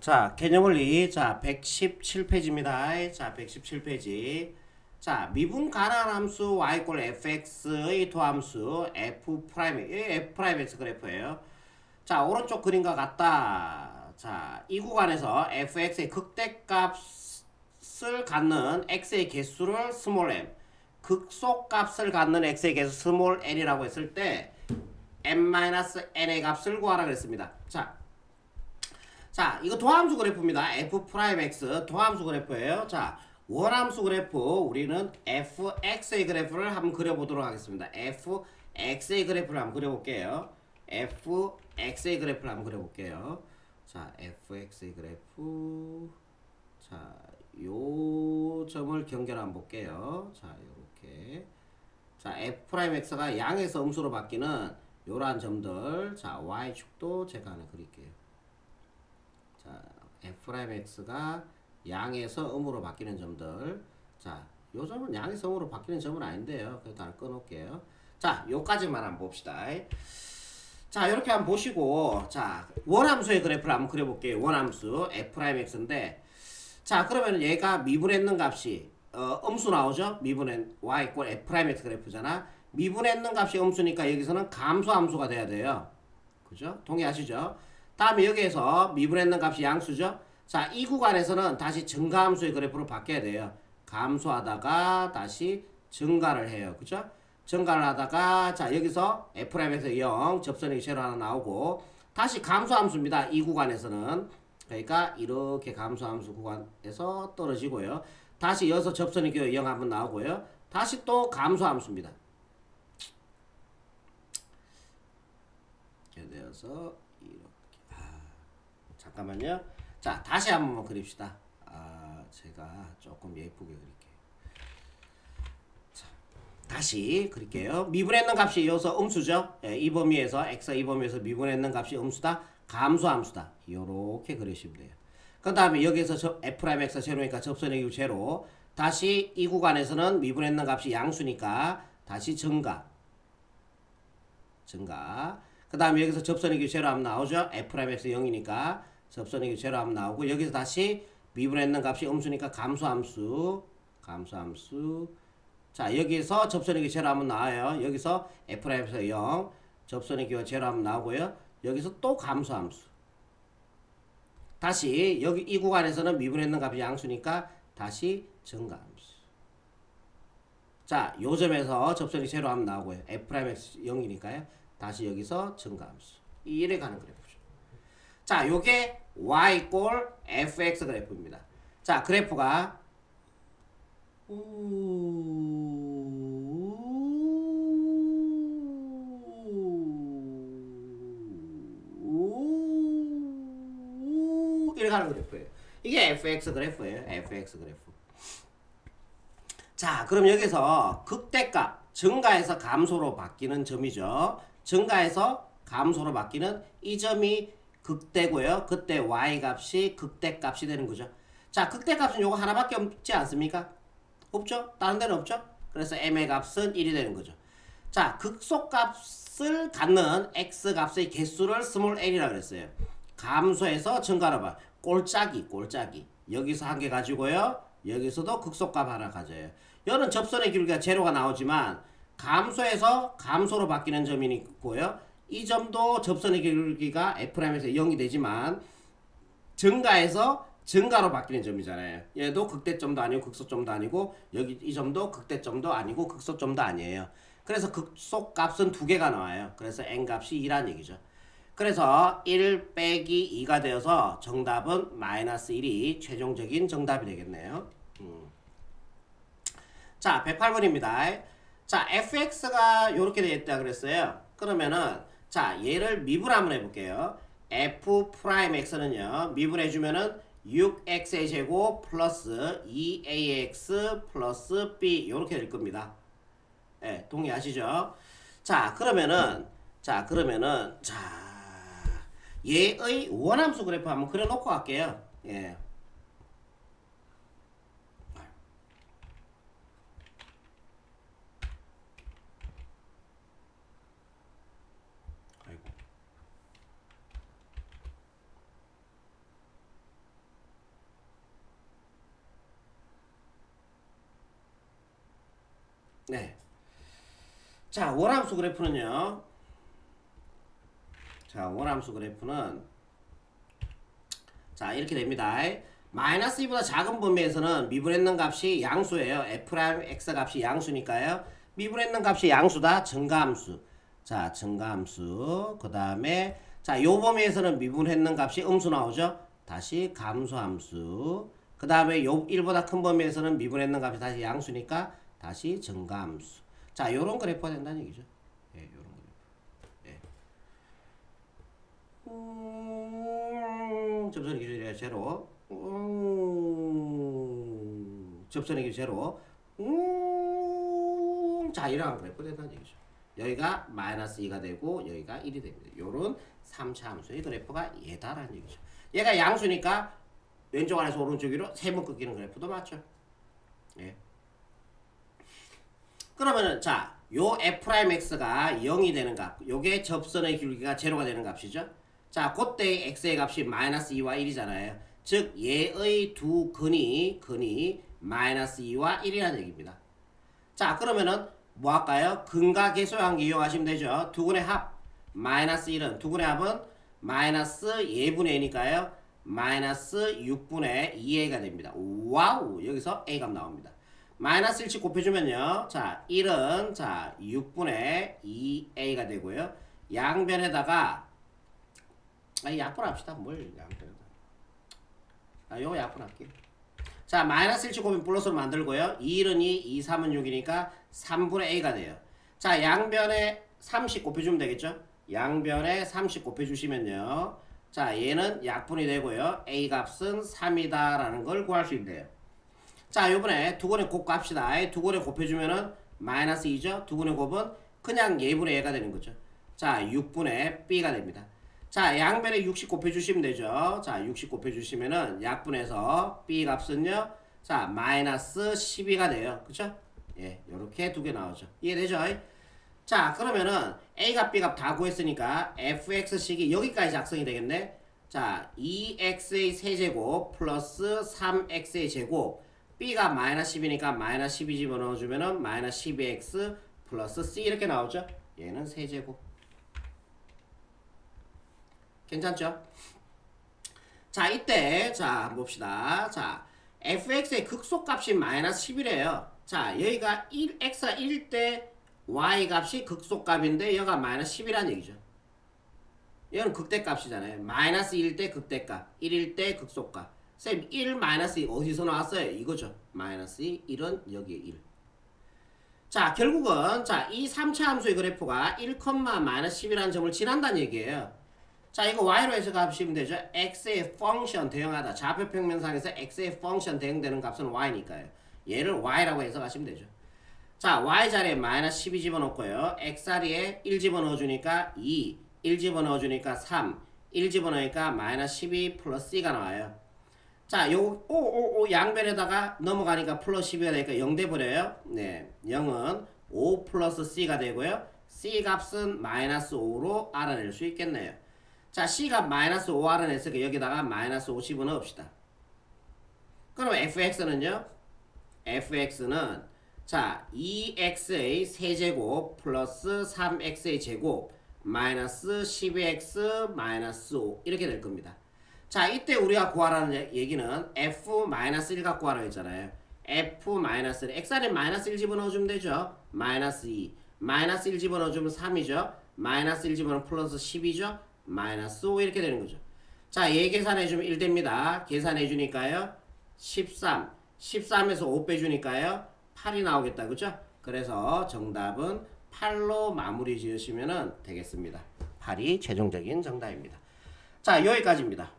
자, 개념원리. 자, 117페이지입니다. 자, 117페이지. 자, 미분 가능한 함수 y 꼴 fx의 도함수 f 프라임, 이 f 프라임 x 그래프예요. 자, 오른쪽 그림과 같다. 자, 이 구간에서 fx의 극대값을 갖는 x의 개수를 스몰 m, 극소값을 갖는 x의 개수 스몰 n이라고 했을 때 n-n의 값을 구하라 그랬습니다. 자, 자, 이거 도함수 그래프입니다. f 프라임 x 도함수 그래프예요. 자, 원함수 그래프 우리는 fx의 그래프를 한번 그려보도록 하겠습니다. fx의 그래프를 한번 그려볼게요. fx의 그래프를 한번 그려볼게요. 자, fx의 그래프 자, 요 점을 경계로 한번 볼게요. 자, 요렇게 자, f 프라임 x가 양에서 음수로 바뀌는 요러한 점들 자, y축도 제가 하나 그릴게요. 자, f'x가 양에서 음으로 바뀌는 점들. 자, 요 점은 양에서 음으로 바뀌는 점은 아닌데요. 그래도 다 끊을게요. 자, 요까지만 한번 봅시다. 자, 이렇게 한번 보시고, 자, 원함수의 그래프를 한번 그려볼게요. 원함수 f'x인데, 자, 그러면 얘가 미분했는 값이 어, 음수 나오죠? 미분한 y 이꼴 f'x 그래프잖아. 미분했는 값이 음수니까 여기서는 감소 함수가 돼야 돼요. 그죠? 동의하시죠? 다음에 여기에서 미분했는 값이 양수죠? 자, 이 구간에서는 다시 증가함수의 그래프로 바뀌어야 돼요. 감소하다가 다시 증가를 해요. 그죠? 증가를 하다가 자, 여기서 F'에서 0, 접선이 제로 하나 나오고 다시 감소함수입니다. 이 구간에서는 그러니까 이렇게 감소함수 구간에서 떨어지고요. 다시 여기서 접선이 0 한번 나오고요. 다시 또 감소함수입니다. 이렇게 되어서 잠깐만요. 자 다시 한번 그립시다. 아 제가 조금 예쁘게 그릴게요. 자 다시 그릴게요. 미분했는 값이 여기서 음수죠. 예, 이 범위에서 x 이 범위에서 미분했는 값이 음수다. 감소함수다. 요렇게 그리시면 돼요. 그 다음에 여기서 저 f'x 제로니까 접선의 교 제로. 다시 이 구간에서는 미분했는 값이 양수니까 다시 증가. 증가. 그 다음에 여기서 접선의 교 제로 하면 나오죠. f'x 0이니까 접선의 교 제로 하면 나오고 여기서 다시 미분했는 값이 음수니까 감소함수. 감소함수. 자 여기서 접선의 교 제로 하면 나와요. 여기서 f'x 0. 접선의 교 제로 하면 나오고요. 여기서 또 감소함수. 다시 여기 이 구간에서는 미분했는 값이 양수니까 다시 증가함수. 자, 요 점에서 접선이 제로 하면 나오고요. f'x 0이니까요. 다시 여기서 증가함수. 이래 가는 그래프죠. 자, 요게 y 꼴 fx 그래프입니다. 자, 그래프가 이렇게 가는 그래프예요. 이게 fx 그래프예요. fx 그래프. 자, 그럼 여기서 극대값 증가해서 감소로 바뀌는 점이죠. 증가해서 감소로 바뀌는 이 점이 극대고요. 그때 y 값이 극대 값이 되는 거죠. 자, 극대 값은 요거 하나밖에 없지 않습니까? 없죠? 다른 데는 없죠? 그래서 m의 값은 1이 되는 거죠. 자, 극소값을 갖는 x 값의 개수를 스몰 n이라고 그랬어요. 감소해서 증가로 봐. 꼴짜기, 꼴짜기. 여기서 한 개 가지고요. 여기서도 극소값 하나 가져요. 여는 접선의 길이가 제로가 나오지만 감소해서 감소로 바뀌는 점이 있고요. 이 점도 접선의 길이가 F'에서 0이 되지만 증가해서 증가로 바뀌는 점이잖아요. 얘도 극대점도 아니고 극소점도 아니고 여기 이 점도 극대점도 아니고 극소점도 아니에요. 그래서 극소값은 두 개가 나와요. 그래서 n 값이 2란 얘기죠. 그래서 1 빼기 2가 되어서 정답은 마이너스 1이 최종적인 정답이 되겠네요. 음. 자, 108번입니다. 자, fx가 이렇게 되어 있다 그랬어요. 그러면은 자, 얘를 미분 한번 해볼게요. f 프라임 x는요. 미분해주면은 6x의 제곱 플러스 2ax 플러스 b 이렇게 될 겁니다. 예, 네, 동의하시죠? 자, 그러면은 자, 그러면은 자, 얘의 원함수 그래프 한번 그려놓고 갈게요. 예. 네. 자, 월함수 그래프는요. 자, 월함수 그래프는 자, 이렇게 됩니다. 마이너스 2보다 작은 범위에서는 미분했는 값이 양수예요. f x 값이 양수니까요. 미분했는 값이 양수다. 증가함수. 자, 증가함수. 그 다음에 자, 요 범위에서는 미분했는 값이 음수 나오죠. 다시 감소함수. 그 다음에 요 1보다 큰 범위에서는 미분했는 값이 다시 양수니까 다시 증가함수. 자, 요런 그래프가 된다는 얘기죠. 예, 요런 그래프. 예. 음, 접선의 기준이 제로. 음, 접선의 기준 제로. 음, 자, 이러한 그래프 된다는 얘기죠. 여기가 마이너스 2가 되고 여기가 1이 됩니다. 요런 3차 함수의 그래프가 얘다라는 얘기죠. 얘가 양수니까 왼쪽 아래서 오른쪽 위로 세 번 꺾이는 그래프도 맞죠. 예. 그러면은 자, 요 f'x가 0이 되는 값. 요게 접선의 길이가 제로가 되는 값이죠. 자, 그때의 x의 값이 마이너스 2와 1이잖아요. 즉 얘의 두 근이 근이 마이너스 2와 1이라는 얘기입니다. 자, 그러면은 뭐 할까요? 근과 계수의 관계 이용하시면 되죠. 두 근의 합 마이너스 1은 두 근의 합은 마이너스 예분의 a니까요. 마이너스 6분의 2a가 됩니다. 와우! 여기서 a 값 나옵니다. 마이너스 1씩 곱해주면요. 자, 1은 자 6분의 2a가 되고요. 양변에다가 아, 약분 합시다. 뭘 양변에다. 아, 요거 약분 할게요. 자, 마이너스 1씩 곱하면 플러스로 만들고요. 2는 2, 2, 3은 6이니까 3분의 a가 돼요. 자, 양변에 30 곱해주면 되겠죠? 양변에 30 곱해주시면요. 자, 얘는 약분이 되고요. a 값은 3이다라는 걸 구할 수 있대요. 자, 요번에 두 번의 곱 값이다. 두 번에 곱해주면은 마이너스 2죠? 두 번의 곱은 그냥 예분의 얘가 되는 거죠. 자, 6분의 b가 됩니다. 자, 양변에 60 곱해주시면 되죠. 자, 60 곱해주시면은 약분해서 b 값은요. 자, 마이너스 12가 돼요. 그쵸? 예, 요렇게 두 개 나오죠. 이해되죠? 자, 그러면은 a값 b값 다 구했으니까 fx식이 여기까지 작성이 되겠네. 자, 2x의 세제곱 플러스 3x의 제곱 b가 마이너스 10이니까 마이너스 12 집어넣어주면은 마이너스 12x 플러스 c 이렇게 나오죠. 얘는 세제곱. 괜찮죠? 자, 이때 자 봅시다. 자, fx의 극소값이 마이너스 10이래요. 자, 여기가 1, x가 1일 때 y 값이 극소값인데 여기가 마이너스 10이라는 얘기죠. 이건 극대값이잖아요. 마이너스 1일 때 극대값, 1일 때 극소값. 쌤, 1 마이너스 2 어디서 나왔어요? 이거죠. 마이너스 2, 1은 여기에 1. 자, 결국은 자, 이 3차 함수의 그래프가 1, 마이너스 10이라는 점을 지난다는 얘기예요. 자, 이거 y로 값이면 되죠. x의 펑션 대응하다. 좌표 평면상에서 x의 펑션 대응되는 값은 y니까요. 얘를 y라고 해서 가시면 되죠. 자, y 자리에 마이너스 12 집어넣고요. x 자리에 1 집어넣어주니까 2, 1 집어넣어주니까 3, 1 집어넣으니까 마이너스 12 플러스 c가 나와요. 자, 요, 오, 오, 오, 양변에다가 넘어가니까 플러스 12가 되니까 0 돼버려요. 네, 0은 5 플러스 c가 되고요. c 값은 마이너스 5로 알아낼 수 있겠네요. 자, c가 마이너스 5 알아냈으니까 여기다가 마이너스 5 집어넣읍시다. 그럼 fx는요? fx는 자, 2x의 세제곱 플러스 3x의 제곱 마이너스 12x 마이너스 5 이렇게 될 겁니다. 자, 이때 우리가 구하라는 얘기는 f 마이너스 1 갖고 하라고 했잖아요. f 마이너스 1, x 안에 마이너스 1 집어넣어주면 되죠. 마이너스 2, 마이너스 1 집어넣어주면 3이죠. 마이너스 1 집어넣으면 플러스 10이죠. 마이너스 5 이렇게 되는 거죠. 자, 얘 계산해주면 1 됩니다. 계산해주니까요. 13, 13에서 5 빼주니까요. 8이 나오겠다. 그죠? 그래서 정답은 8로 마무리 지으시면 되겠습니다. 8이 최종적인 정답입니다. 자, 여기까지입니다.